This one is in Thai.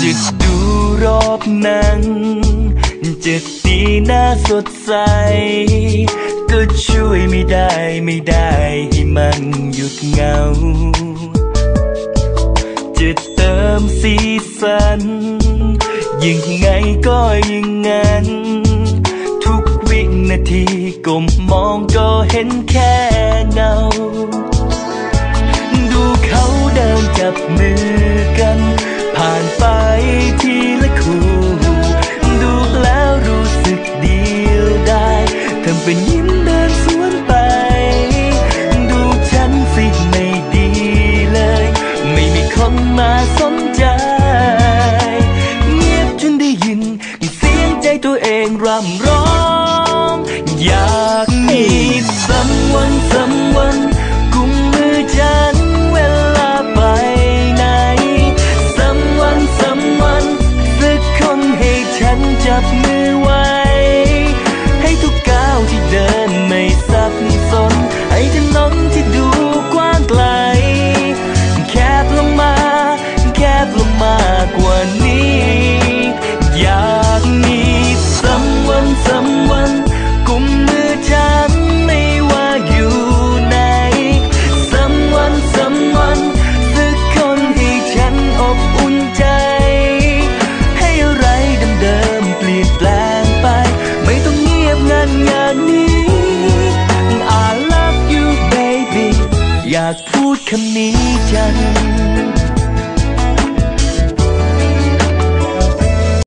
จะดูรอบนังจะดีน่าสดใส ก็ช่วยไม่ได้ไม่ได้ให้มันหยุดเงา จะเติมสีสัน ยังไงก็ยังงั้น ทุกวินาทีก้มมองก็เห็นแค่เงา ดูเขาเดินจับมือกัน เป็นยิ้มเดินสวนไป ดูฉันสิไม่ดีเลย ไม่มีคนมาสนใจ เงียบจนได้ยิน เสียงใจตัวเองร่ำร้อง อยากมีสัมวันสัมวัน อยากพูดคำนี้จัง